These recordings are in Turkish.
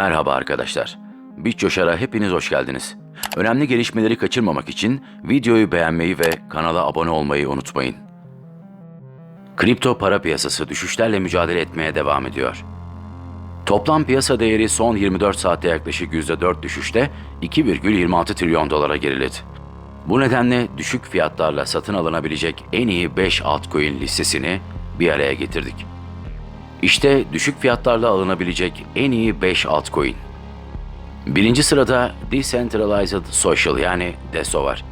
Merhaba arkadaşlar. BitCoşar'a hepiniz hoş geldiniz. Önemli gelişmeleri kaçırmamak için videoyu beğenmeyi ve kanala abone olmayı unutmayın. Kripto para piyasası düşüşlerle mücadele etmeye devam ediyor. Toplam piyasa değeri son 24 saatte yaklaşık %4 düşüşte 2,26 trilyon dolara geriledi. Bu nedenle düşük fiyatlarla satın alınabilecek en iyi 5 altcoin listesini bir araya getirdik. İşte düşük fiyatlarla alınabilecek en iyi 5 altcoin. Birinci sırada Decentralized Social yani DESO var.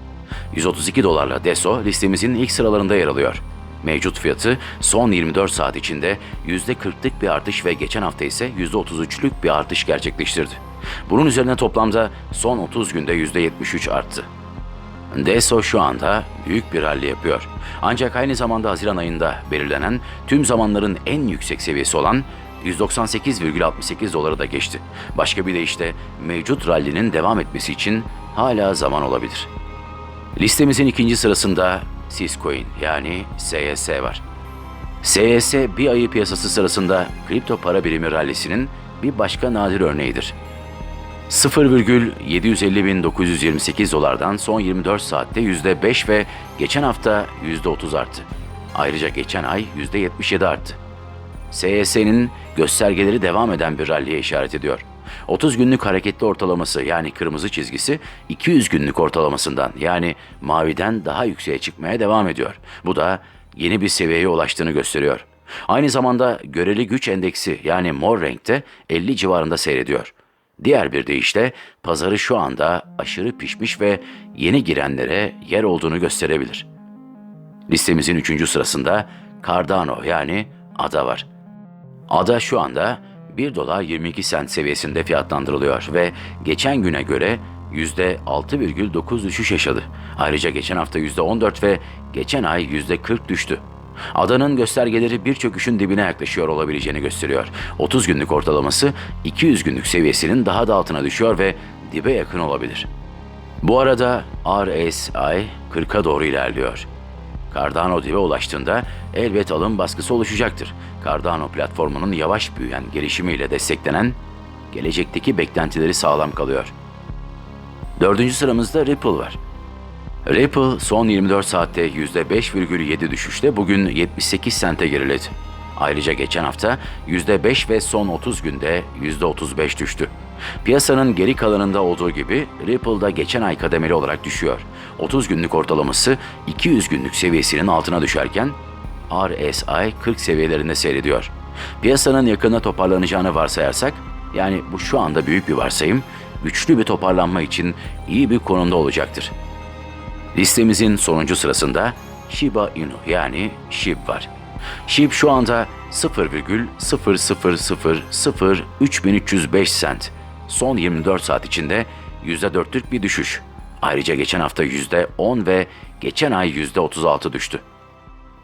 132 dolarla DESO listemizin ilk sıralarında yer alıyor. Mevcut fiyatı son 24 saat içinde %40'lık bir artış ve geçen hafta ise %33'lük bir artış gerçekleştirdi. Bunun üzerine toplamda son 30 günde %73 arttı. DESO şu anda büyük bir rally yapıyor. Ancak aynı zamanda Haziran ayında belirlenen tüm zamanların en yüksek seviyesi olan 198,68 doları da geçti. Başka bir deyişle mevcut rallinin devam etmesi için hala zaman olabilir. Listemizin ikinci sırasında Syscoin yani SYS var. SYS bir ayı piyasası sırasında kripto para birimi rallisinin bir başka nadir örneğidir. 0,750.928 dolardan son 24 saatte %5 ve geçen hafta %30 arttı. Ayrıca geçen ay %77 arttı. SYS'nin göstergeleri devam eden bir ralliye işaret ediyor. 30 günlük hareketli ortalaması yani kırmızı çizgisi 200 günlük ortalamasından yani maviden daha yükseğe çıkmaya devam ediyor. Bu da yeni bir seviyeye ulaştığını gösteriyor. Aynı zamanda göreli güç endeksi yani mor renkte 50 civarında seyrediyor. Diğer bir deyişle pazarı şu anda aşırı pişmiş ve yeni girenlere yer olduğunu gösterebilir. Listemizin üçüncü sırasında Cardano yani ADA var. ADA şu anda 1 dolar 22 sent seviyesinde fiyatlandırılıyor ve geçen güne göre %6,9 düşüş yaşadı. Ayrıca geçen hafta %14 ve geçen ay %40 düştü. Adanın göstergeleri bir çöküşün dibine yaklaşıyor olabileceğini gösteriyor. 30 günlük ortalaması 200 günlük seviyesinin daha da altına düşüyor ve dibe yakın olabilir. Bu arada RSI 40'a doğru ilerliyor. Cardano dibe ulaştığında elbet alım baskısı oluşacaktır. Cardano platformunun yavaş büyüyen gelişimiyle desteklenen gelecekteki beklentileri sağlam kalıyor. Dördüncü sıramızda Ripple var. Ripple son 24 saatte %5,7 düşüşte bugün 78 sente geriledi. Ayrıca geçen hafta %5 ve son 30 günde %35 düştü. Piyasanın geri kalanında olduğu gibi Ripple'da geçen ay kademeli olarak düşüyor. 30 günlük ortalaması 200 günlük seviyesinin altına düşerken RSI 40 seviyelerinde seyrediyor. Piyasanın yakında toparlanacağını varsayarsak, yani bu şu anda büyük bir varsayım, güçlü bir toparlanma için iyi bir konumda olacaktır. Listemizin sonuncu sırasında Shiba Inu yani SHIB var. SHIB şu anda 0,0000305 sent. Son 24 saat içinde %4'lük bir düşüş. Ayrıca geçen hafta %10 ve geçen ay %36 düştü.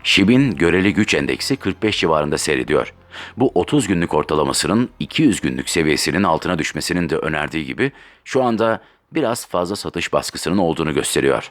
SHIB'in göreli güç endeksi 45 civarında seyrediyor. Bu 30 günlük ortalamasının 200 günlük seviyesinin altına düşmesinin de önerdiği gibi şu anda biraz fazla satış baskısının olduğunu gösteriyor.